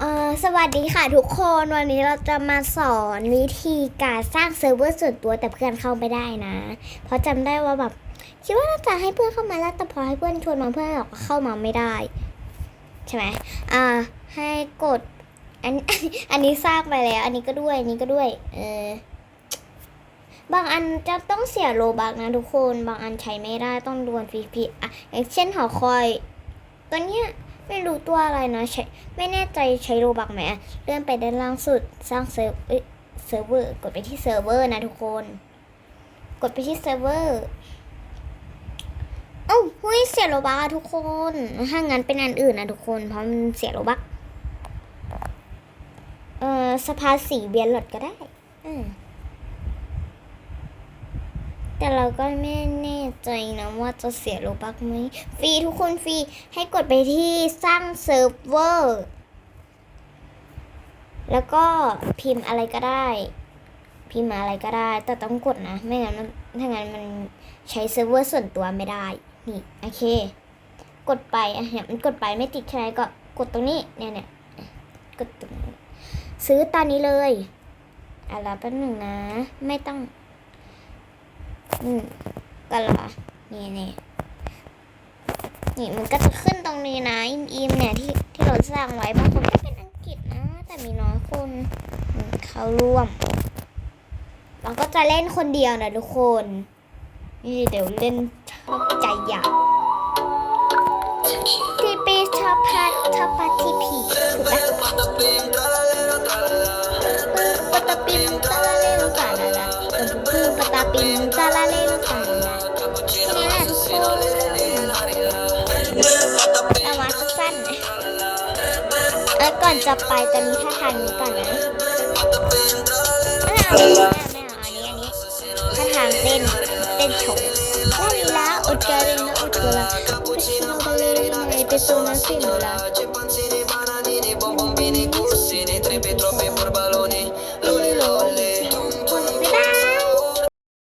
เออสวัสดีค่ะทุกคนวันนี้เราจะมาสอนวิธีการสร้างเซิร์ฟเวอร์ส่วนตัวแต่เพื่อนเข้าไม่ได้นะ เพราะจำได้ว่าแบบคิดว่าน่าจะให้เพื่อนเข้ามาแล้วแต่พอให้เพื่อนชวนมาเพื่อนบอกว่าเข้ามาไม่ได้ ใช่ไหมอ่าให้กดอันอันนี้สร้างไปแล้ว อันนี้ก็ด้วยอันนี้ก็ด้วย เออบางอันจะต้องเสียโลบักนะทุกคน บางอันใช้ไม่ได้ต้องดวลฟรีๆอะอย่างเช่นหอคอยตัวเนี้ย ไม่รู้ตัวอะไรนะใช้ไม่แน่ใจใช้โลบักไหมเลื่อนไปด้านล่างสุดสร้างเซิร์ฟเซิร์ฟเวอร์กดไปที่เซิร์ฟเวอร์นะทุกคน กดไปที่เซิร์ฟเวอร์เอ้าเฮ้ยเสียโลบักทุกคนถ้างั้นเป็นอันอื่นนะทุกคนเพราะมันเสียโลบักเอ่อสภาสีเบียร์หลดก็ได้ อืม แต่เราก็ไม่แน่ใจนะว่าจะเสียโลบักไหมฟรีทุกคนฟรีให้กดไปที่สร้างเซิร์ฟเวอร์แล้วก็พิมพ์อะไรก็ได้ พิมพ์อะไรก็ได้ แต่ต้องกดนะ ไม่งั้นถ้างั้นมันใช้เซิร์ฟเวอร์ส่วนตัวไม่ได้ นี่โอเค กดไปอะเนี่ยมันกดไปไม่ติดใช่ไหมก็กดตรงนี้เนี่ยเนี่ยกดตรงนี้ซื้อตอนนี้เลยอะรอแป๊บหนึ่งนะ ไม่ต้อง อืมก็รอนี่นี่นี่มันก็จะขึ้นตรงนี้นะอิมอิมเนี่ยที่ที่เราสร้างไว้บางคนก็เป็นอังกฤษนะ แต่มีน้อยคนเขาร่วมเราก็จะเล่นคนเดียวนะทุกคน นี่เดี๋ยวเล่นชอบใจอยากที่ปีชอบพัดชอบพัดทีพีถูกปะปะตะปิมตะละเลลุกาลาลาปะตะปิมตะละเลลุกา ปินซาลาเล่นกันนะใช่ไหละทุกคนแต่ว่าสั้นๆเออก่อนจะไปจะมีท่าทางนี้ก่อนนะไม่เอาไม่เอาออันนี้อันนี้ท่าทางเต้นเต้นโชว์ลาลีลาอุดกาลินาอดกาลาเป็นโซนาเบลเลนเป็นโซนาซิโนลา